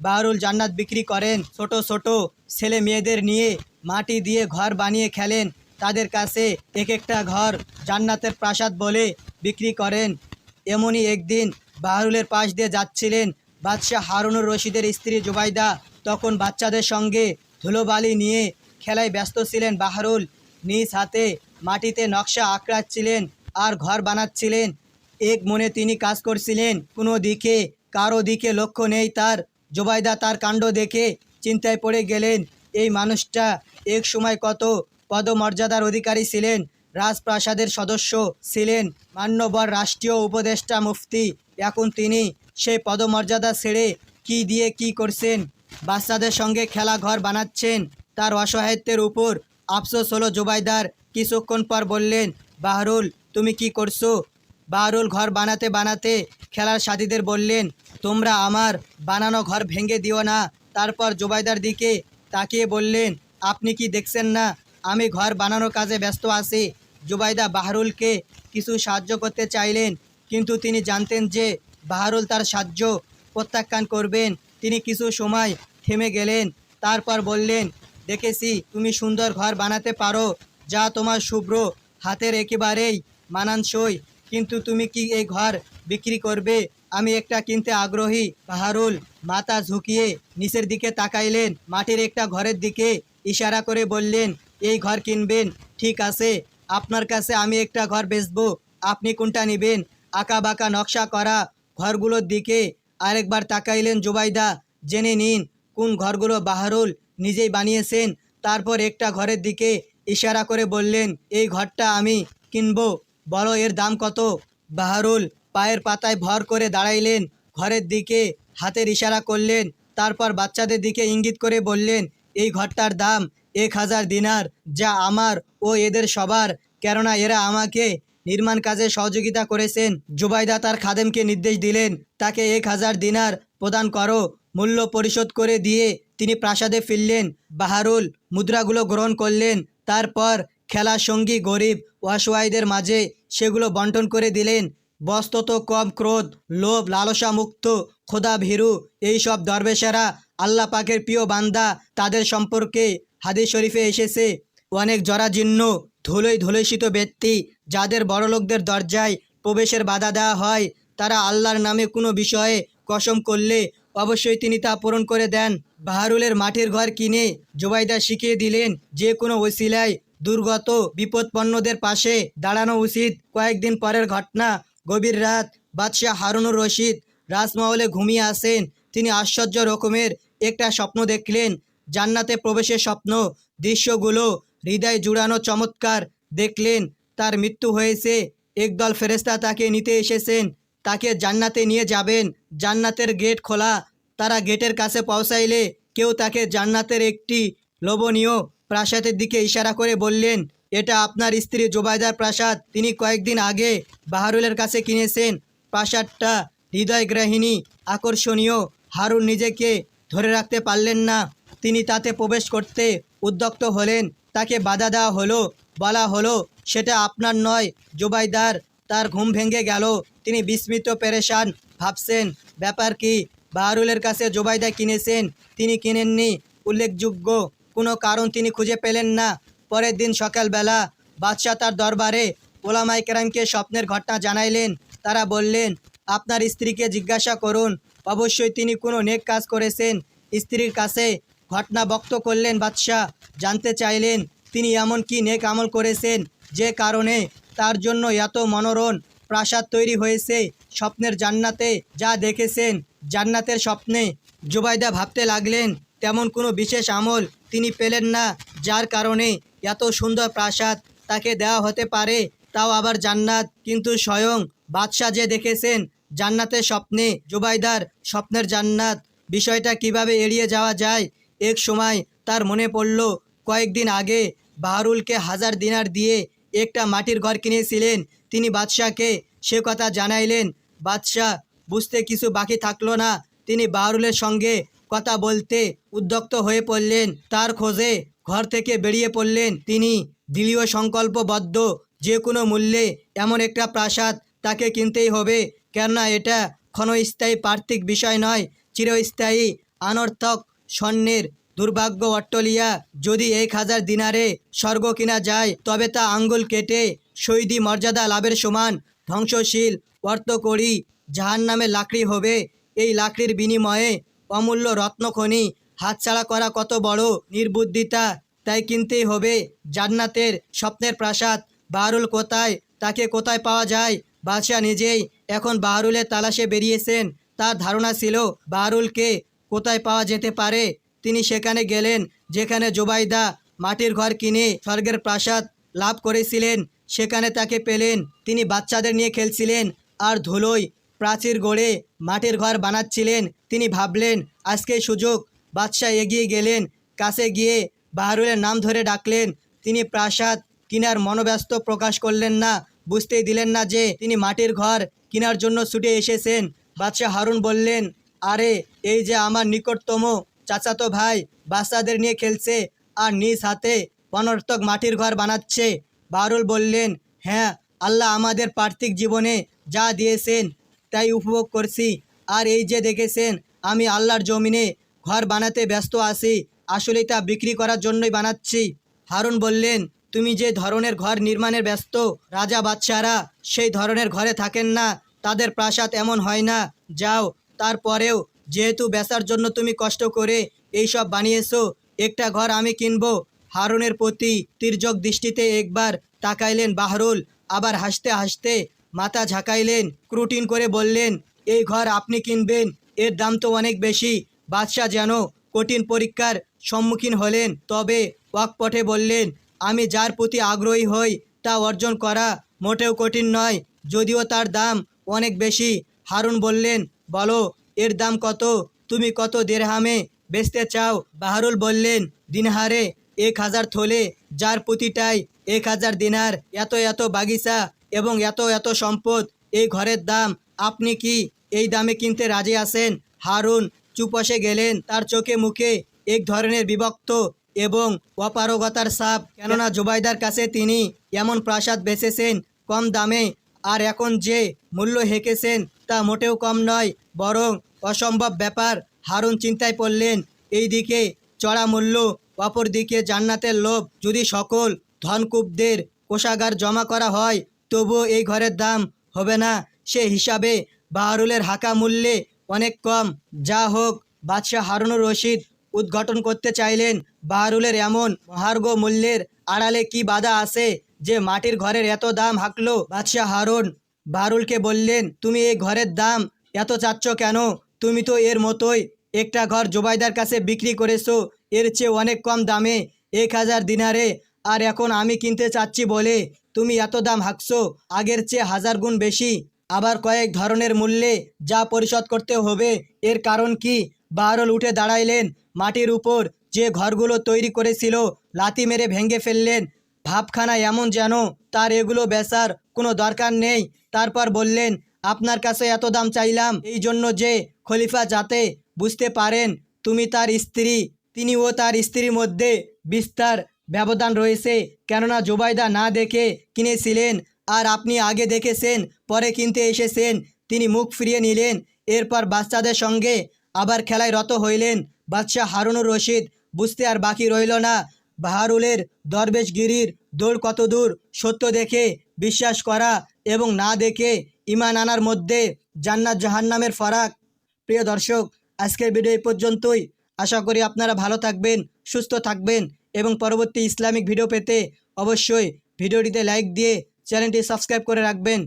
বাহারুল জান্নাত বিক্রি করেন। ছোট ছোট ছেলে মেয়েদের নিয়ে মাটি দিয়ে ঘর বানিয়ে খেলেন। তাদের কাছে এক একটা ঘর জান্নাতের প্রাসাদ বলে বিক্রি করেন। এমনই একদিন বাহারুলের পাশ দিয়ে যাচ্ছিলেন বাদশাহ হারুনুর রশিদের স্ত্রী জুবাইদা। তখন বাচ্চাদের সঙ্গে ধুলোবালি নিয়ে খেলায় ব্যস্ত ছিলেন বাহারুল। নিজ হাতে মাটিতে নকশা আঁকড়াচ্ছিলেন আর ঘর বানাচ্ছিলেন। এক মনে তিনি কাজ করছিলেন। কোনো দিকে, কারও দিকে লক্ষ্য নেই তার। জোবাইদা তার কাণ্ড দেখে চিন্তায় পড়ে গেলেন, এই মানুষটা এক সময় কত পদমর্যাদার অধিকারী ছিলেন, রাজপ্রাসাদের সদস্য ছিলেন, মান্যবর রাষ্ট্রীয় উপদেষ্টা মুফতি, এখন তিনি সেই পদমর্যাদা ছেড়ে কি দিয়ে কি করছেন? বাচ্চাদের সঙ্গে খেলা ঘর বানাচ্ছেন, তার অসহায়ত্বের উপর আফসোস হলো জুবাইদার। কিছুক্ষণ পর বললেন, বাহরুল, তুমি কি করছ? বাহরুল ঘর বানাতে বানাতে খেলার সাথীদের বললেন, তোমরা আমার বানানো ঘর ভেঙে দিও না। তারপর জুবাইদার দিকে তাকিয়ে বললেন, আপনি কি দেখছেন না? আমি ঘর বানানোর কাজে ব্যস্ত আছি। জুবাইদা বাহরুলকে কিছু সাহায্য করতে চাইলেন, কিন্তু তিনি জানতেন যে বাহরুল তার সাহায্য প্রত্যাখ্যান করবেন। তিনি কিছু সময় থেমে গেলেন, তারপর বললেন, দেখেছি তুমি সুন্দর ঘর বানাতে পারো, যা তোমার শুভ্র হাতের একেবারেই মানানসই। কিন্তু তুমি কি এই ঘর বিক্রি করবে? আমি একটা কিনতে আগ্রহী। বাহারুল, মাথা ঝুঁকিয়ে নিচের দিকে তাকাইলেন, মাটির একটা ঘরের দিকে ইশারা করে বললেন, এই ঘর কিনবেন, ঠিক আছে। আপনার কাছে আমি একটা ঘর বেচবো। আপনি কোনটা নেবেন? আঁকা বাঁকা নকশা করা ঘরগুলোর দিকে আরেকবার তাকাইলেন জুবাইদা। জেনে নিন, কোন ঘরগুলো বাহারুল নিজেই বানিয়েছেন? তারপর একটা ঘরের দিকে ইশারা করে বললেন, এই ঘরটা আমি কিনবো। বলো, এর দাম কত? বাহারুল পায়ের পাতায় ভর করে দাঁড়াইলেন, ঘরের দিকে হাতের ইশারা করলেন, তারপর বাচ্চাদের দিকে ইঙ্গিত করে বললেন, এই ঘরটার দাম এক হাজার দিনার, যা আমার ও এদের সবার। কেননা এরা আমাকে নির্মাণ কাজে সহযোগিতা করেছেন। জুবাইদা তার খাদেমকে নির্দেশ দিলেন, তাকে এক হাজার দিনার প্রদান করো। মূল্য পরিশোধ করে দিয়ে তিনি প্রাসাদে ফিরলেন। বাহারুল মুদ্রাগুলো গ্রহণ করলেন। তারপর খেলার সঙ্গী, গরিব, অসহায়দের মাঝে সেগুলো বন্টন করে দিলেন। বস্তত কম ক্রোধ, লোভ, লালসা মুক্ত, খোদা ভীরু, এইসব দরবেশেরা আল্লাহ পাকের প্রিয় বান্দা, তাদের সম্পর্কে হাদিস শরীফে এসেছে, অনেক জরাজীর্ণ ধুলোই ধুলোষিত ব্যক্তি, যাদের বড়লোকদের দরজায় প্রবেশের বাধা দেওয়া হয়, তারা আল্লাহর নামে কোনো বিষয়ে কসম করলে অবশ্যই তিনি তা পূরণ করে দেন। বাহারুলের মাটির ঘর কিনে জোবাইদা শিখিয়ে দিলেন, যে কোনো ওসিলায় দুর্গত বিপদপন্নদের পাশে দাঁড়ানো উচিত। কয়েকদিন পরের ঘটনা, গভীর রাত, বাদশাহ হারুনুর রশিদ রাজমহলে ঘুমিয়ে আসেন তিনি আশ্চর্য রকমের একটা স্বপ্ন দেখলেন। জান্নাতে প্রবেশের স্বপ্ন, দৃশ্যগুলো হৃদয় জুড়ানো চমৎকার দেখলেন। তার মৃত্যু হয়েছে। একদল ফেরেস্তা তাকে নিতে এসেছেন। তাকে জান্নাতে নিয়ে যাবেন। জান্নাতের গেট খোলা। তারা গেটের কাছে পৌঁছাইলে কেউ তাকে জান্নাতের একটি লোভনীয় প্রাসাদের দিকে ইশারা করে বললেন, এটা আপনার স্ত্রী জোবাইদার প্রাসাদ। তিনি কয়েকদিন আগে বাহারুলের কাছে কিনেছেন। প্রাসাদটা হৃদয়গ্রাহিনী আকর্ষণীয়। হারুন নিজেকে ধরে রাখতে পারলেন না। তিনি তাতে প্রবেশ করতে উদ্যক্ত হলেন। তাকে বাধা দেওয়া হলো, বলা হলো, সেটা আপনার নয়, জোবাইদার। তার ঘুম ভেঙে গেল। তিনি বিস্মিত, পেরেশান ভাবছেন, ব্যাপার কি? বাহারুলের কাছে জোবাইদা কিনেছেন। তিনি কিনেননি। উল্লেখযোগ্য কোনো কারণ তিনি খুঁজে পেলেন না। পরের দিন সকালবেলা বাদশাহ তার দরবারে ওলামাই কেরামকে স্বপ্নের ঘটনা জানাইলেন। তারা বললেন, আপনার স্ত্রীকে জিজ্ঞাসা করুন। অবশ্যই তিনি কোনো নেক কাজ করেছেন। স্ত্রীর কাছে ঘটনা বক্ত করলেন বাদশাহ। জানতে চাইলেন তিনি এমন কি নেক আমল করেছেন। যে কারণে তার জন্য এত মনোরম প্রাসাদ তৈরি হয়েছে। স্বপ্নের জান্নাতে যা দেখেছেন জান্নাতের স্বপ্নে জুবাইদা ভাবতে লাগলেন তেমন কোনো বিশেষ আমল তিনি পেলেন না, যার কারণে এত সুন্দর প্রাসাদ তাকে দেওয়া হতে পারে, তাও আবার জান্নাত। কিন্তু স্বয়ং বাদশাহ যে দেখেছেন জান্নাতের স্বপ্নে, জুবাইদার স্বপ্নের জান্নাত, বিষয়টা কীভাবে এড়িয়ে যাওয়া যায়, এক সময় তার মনে পড়ল, কয়েকদিন আগে বাহারুলকে হাজার দিনার দিয়ে একটা মাটির ঘর কিনেছিলেন, তিনি বাদশাহকে সে কথা জানাইলেন, বাদশাহ বুঝতে কিছু বাকি থাকল না, তিনি বাহারুলের সঙ্গে কথা বলতে উদ্যক্ত হয়ে পড়লেন। তার খোঁজে ঘর থেকে বেরিয়ে পড়লেন তিনি। দিলীয় সংকল্পবদ্ধ যে কোনো মূল্যে এমন একটা প্রাসাদ তাকে কিনতেই হবে। কেননা এটা ক্ষণস্থায়ী পার্থিক বিষয় নয়, চিরস্থায়ী আনর্থক স্বর্ণের দুর্ভাগ্য অট্টলিয়া। যদি এক হাজার দিনারে স্বর্গ কিনা যায়, তবে তা আঙ্গুল কেটে শহীদি মর্যাদা লাভের সমান ধ্বংসশীল অর্থকড়ি জাহান নামে লাকড়ি হবে। এই লাকড়ির বিনিময়ে অমূল্য রত্নখনি হাতছাড়া করা কত বড় নির্বুদ্ধিতা। তাই কিনতেই হবে জান্নাতের স্বপ্নের প্রাসাদ। বাহারুল কোথায়? তাকে কোথায় পাওয়া যায়? বাদশাহ নিজেই এখন বাহারুলের তালাশে বেরিয়েছেন। তার ধারণা ছিল বাহারুলকে কোথায় পাওয়া যেতে পারে। তিনি সেখানে গেলেন, যেখানে জোবাইদা মাটির ঘর কিনে স্বর্গের প্রাসাদ লাভ করেছিলেন। সেখানে তাকে পেলেন। তিনি বাচ্চাদের নিয়ে খেলছিলেন। আর ধুলোয় প্রাচীর গড়ে মাটির ঘর বানাচ্ছিলেন। তিনি ভাবলেন, আজকে সুযোগ। বাদশাহ এগিয়ে গেলেন, কাছে গিয়ে বাহারুলের নাম ধরে ডাকলেন। তিনি প্রাসাদ কিনার মনোব্যস্ত প্রকাশ করলেন না, বুঝতেই দিলেন না যে তিনি মাটির ঘর কেনার জন্য ছুটে এসেছেন। বাদশাহ হারুন বললেন, আরে, এই যে আমার নিকটতম চাচাতো ভাই বাচ্চাদের নিয়ে খেলছে আর নিজ হাতে অনর্থক মাটির ঘর বানাচ্ছে। বারুল বললেন হ্যাঁ আল্লাহ আমাদের পার্থিক জীবনে যা দিয়েছেন তাই উপভোগ করছি। আর এই যে দেখেছেন, আমি আল্লাহর জমিনে ঘর বানাতে ব্যস্ত আছি। আসলে তা বিক্রি করার জন্যই বানাচ্ছি। হারুন বললেন, তুমি যে ধরনের ঘর নির্মাণের ব্যস্ত, রাজা বাদশারা সেই ধরনের ঘরে থাকেন না। তাদের প্রাসাদ এমন হয় না। যাও, তারপরেও যেহেতু বেচার জন্য তুমি কষ্ট করে এইসব বানিয়েছো, একটা ঘর আমি কিনবো। হারুনের প্রতি তির্যক দৃষ্টিতে একবার তাকাইলেন বাহরুল। আবার হাসতে হাসতে মাথা ঝাঁকাইলেন, ক্রুটিন করে বললেন, এই ঘর আপনি কিনবেন, এর দাম তো অনেক বেশি। বাদশাহ যেন কঠিন পরীক্ষার সম্মুখীন হলেন, তবে ওয়াকপটে বললেন, আমি যার প্রতি আগ্রহী হই, তা অর্জন করা মোটেও কঠিন নয়, যদিও তার দাম অনেক বেশি। হারুন বললেন, বলো, এর দাম কত? তুমি কত দেড়হামে বেচতে চাও? বাহারুল বললেন, দিনহারে এক হাজার থলে, যার প্রতিটাই এক হাজার দিনার এত এত বাগিচা এবং এত এত সম্পদ, এই ঘরের দাম, আপনি কি এই দামে কিনতে রাজি আছেন? হারুন চুপসে গেলেন তার চোখে মুখে এক ধরনের বিভক্ত এবং অপারগতার সাপ কেননা জুবাইদার কাছে তিনি এমন প্রাসাদ বেচেছেন কম দামে, আর এখন যে মূল্য হেঁকেছেন তা মোটেও কম নয়, বরং অসম্ভব ব্যাপার। হারুন চিন্তায় পড়লেন এইদিকে চড়া মূল্য, অপরদিকে জান্নাতের লোভ। যদি সকল ধনকূপদের কোষাগার জমা করা হয় তবুও এই ঘরের দাম হবে না। সে হিসাবে বাহারুলের হাকা মূল্যে অনেক কম। যা হোক, বাদশাহ হারুনুর রশিদ উদ্ঘাটন করতে চাইলেন বাহারুলের এমন মহার্ঘ মূল্যের আড়ালে কি বাধা আছে যে মাটির ঘরের এত দাম হাঁকলো বাদশাহ হারুন? বাহারুলকে বললেন, তুমি এই ঘরের দাম এত চাচ্ছ কেন? তুমি তো এর মতোই একটা ঘর জোবাইদার কাছে বিক্রি করেছ। এর চেয়ে অনেক কম দামে এক হাজার দিনারে আর এখন আমি কিনতে চাচ্ছি বলে তুমি এত দাম হাঁকছো, আগের চেয়ে হাজার গুণ বেশি। আবার কয়েক ধরনের মূল্যে যা পরিশোধ করতে হবে, এর কারণ কি? বাহারুল উঠে দাঁড়াইলেন, মাটির উপর যে ঘরগুলো তৈরি করেছিল, লাথি মেরে ভেঙে ফেললেন। ভাবখানা এমন যেন তার এগুলো বেচার কোনো দরকার নেই। তারপর বললেন, আপনার কাছে এত দাম চাইলাম, এই জন্য যে খলিফা যাতে বুঝতে পারেন, তুমি তার স্ত্রী তিনি ও তার স্ত্রীর মধ্যে বিস্তার ব্যবধান রয়েছে। কেননা জুবাইদা না দেখে কিনেছিলেন আর আপনি আগে দেখেছেন, পরে কিনতে এসেছেন, তিনি মুখ ফিরিয়ে নিলেন। এরপর বাচ্চাদের সঙ্গে আবার খেলায় রত হইলেন। বাদশাহ হারুনুর রশিদ বুঝতে আর বাকি রইল না। বাহারুলের দরবেশগিরির দৌড় কত দূর সত্য দেখে বিশ্বাস করা এবং না দেখে ইমান আনার মধ্যে জান্নাত জাহান্নামের ফারাক। প্রিয় দর্শক, আজকের ভিডিও এই পর্যন্তই। আশা করি আপনারা ভালো থাকবেন, সুস্থ থাকবেন। এবং পরবর্তী ইসলামিক ভিডিও পেতে অবশ্যই ভিডিওটিতে লাইক দিয়ে চ্যানেলটি সাবস্ক্রাইব করে রাখবেন।